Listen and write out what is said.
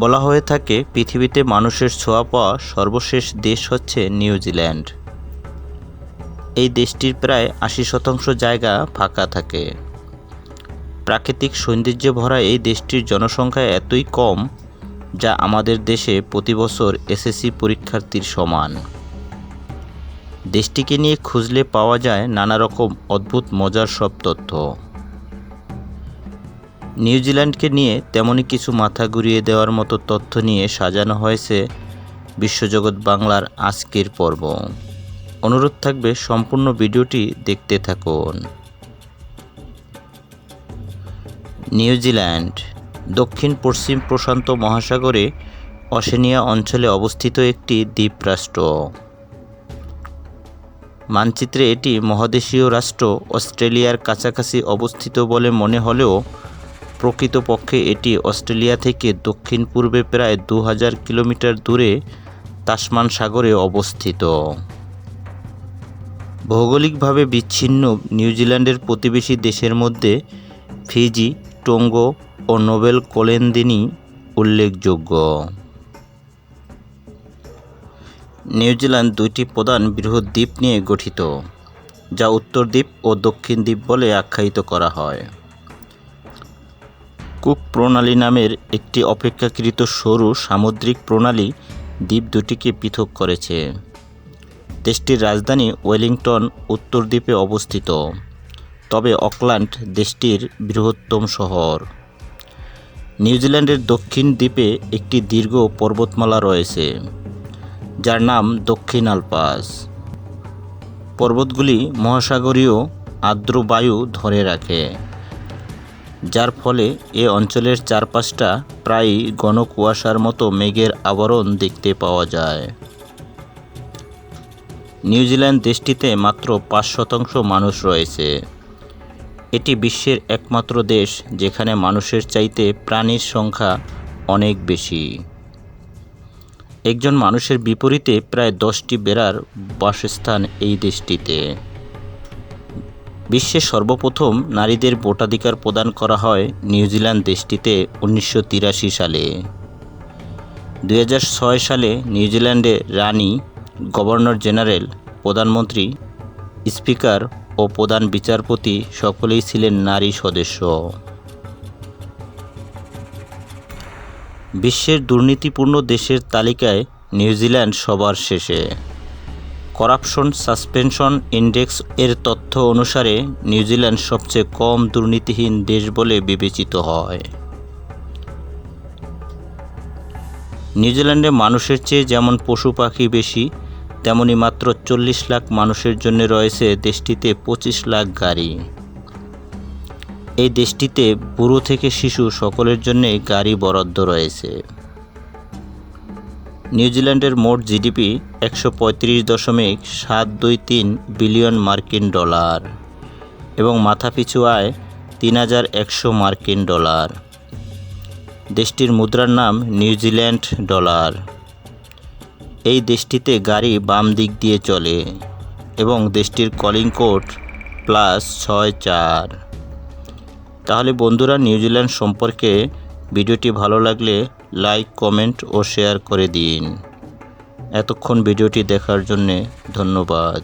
বলা হয়ে থাকে, পৃথিবীতে মানুষের ছোঁয়া পাওয়া সর্বশেষ দেশ হচ্ছে নিউজিল্যান্ড। এই দেশটির প্রায় আশি শতাংশ জায়গা ফাঁকা থাকে। প্রাকৃতিক সৌন্দর্যে ভরা এই দেশটির জনসংখ্যা এতই কম যা আমাদের দেশে প্রতি বছর এসএসসি পরীক্ষার্থীর সমান। দেশটিকে নিয়ে খুঁজলে পাওয়া যায় নানা রকম অদ্ভুত মজার সব তথ্য। নিউজিল্যান্ডকে নিয়ে তেমনই কিছু মাথা ঘুরিয়ে দেওয়ার মতো তথ্য নিয়ে সাজানো হয়েছে বিশ্বজগৎ বাংলার আজকের পর্ব। অনুরোধ থাকবে সম্পূর্ণ ভিডিওটি দেখতে থাকুন। নিউজিল্যান্ড, দক্ষিণ পশ্চিম প্রশান্ত মহাসাগরে অশেনিয়া অঞ্চলে অবস্থিত একটি দ্বীপরাষ্ট্র। মানচিত্রে এটি মহাদেশীয় রাষ্ট্র অস্ট্রেলিয়ার কাছাকাছি অবস্থিত বলে মনে হলেও প্রকৃতপক্ষে এটি অস্ট্রেলিয়া থেকে দক্ষিণ পূর্বে প্রায় দু হাজার কিলোমিটার দূরে তাসমান সাগরে অবস্থিত। ভৌগোলিকভাবে বিচ্ছিন্ন নিউজিল্যান্ডের প্রতিবেশী দেশের মধ্যে ফিজি, টোঙ্গো ও নোবেল কোলেন্দিনি উল্লেখযোগ্য। নিউজিল্যান্ড দুইটি প্রধান বৃহৎ দ্বীপ নিয়ে গঠিত, যা উত্তর দ্বীপ ও দক্ষিণ দ্বীপ বলে আখ্যায়িত করা হয়। কুক প্রণালী নামের একটি অপেক্ষাকৃত সরু সামুদ্রিক প্রণালী দ্বীপ দুটিকে পৃথক করেছে। দেশটির রাজধানী ওয়েলিংটন উত্তর দ্বীপে অবস্থিত। তবে অকল্যান্ড দেশটির বৃহত্তম শহর। নিউজিল্যান্ডের দক্ষিণ দ্বীপে একটি দীর্ঘ পর্বতমালা রয়েছে, যার নাম দক্ষিণ আলপাস। পর্বতগুলি মহাসাগরীয় আর্দ্র বায়ু ধরে রাখে। যার ফলে এ অঞ্চলের চারপাশটা প্রায়ই ঘন কুয়াশার মতো মেঘের আবরণ দেখতে পাওয়া যায়। নিউজিল্যান্ড দেশটিতে মাত্র পাঁচ শতাংশ মানুষ রয়েছে। এটি বিশ্বের একমাত্র দেশ যেখানে মানুষের চাইতে প্রাণীর সংখ্যা অনেক বেশি। একজন মানুষের বিপরীতে প্রায় দশটি বেড়ার বাসস্থান এই দেশটিতে। বিশ্বের সর্বপ্রথম নারীদের ভোটাধিকার প্রদান করা হয় নিউজিল্যান্ড দেশটিতে উনিশশো তিরাশি সালে। দু হাজার ছয় সালে নিউজিল্যান্ডে রানী গভর্নর জেনারেল, প্রধানমন্ত্রী, স্পিকার ও প্রধান বিচারপতি সকলেই ছিলেন নারী সদস্য। বিশ্বের দুর্নীতিপূর্ণ দেশের তালিকায় নিউজিল্যান্ড সবার শেষে। করাপশন, সাসপেনশন, ইন্ডেক্স এর তথ্য অনুসারে নিউজিল্যান্ড সবচেয়ে কম দুর্নীতিহীন দেশ বলে বিবেচিত হয়। নিউজিল্যান্ডে মানুষের চেয়ে যেমন পশু পাখি বেশি, তেমনি মাত্র চল্লিশ লাখ মানুষের জন্য রয়েছে দেশটিতে পঁচিশ লাখ গাড়ি। এই দেশটিতে বুড়ো থেকে শিশু সকলের জন্য গাড়ি বরাদ্দ রয়েছে। নিউজিল্যান্ডের মোট জিডিপি একশো পঁয়ত্রিশ দশমিক সাত দুই তিন বিলিয়ন মার্কিন ডলার এবং মাথাপিছু আয় তিন হাজার একশো মার্কিন ডলার। দেশটির মুদ্রার নাম নিউজিল্যান্ড ডলার। এই দেশটিতে গাড়ি বাম দিক দিয়ে চলে এবং দেশটির কলিং কোড প্লাস ছয় চার। তাহলে বন্ধুরা, নিউজিল্যান্ড সম্পর্কে ভিডিওটি ভালো লাগলে লাইক কমেন্ট ও শেয়ার করে দিন। এতক্ষণ ভিডিওটি দেখার জন্যে ধন্যবাদ।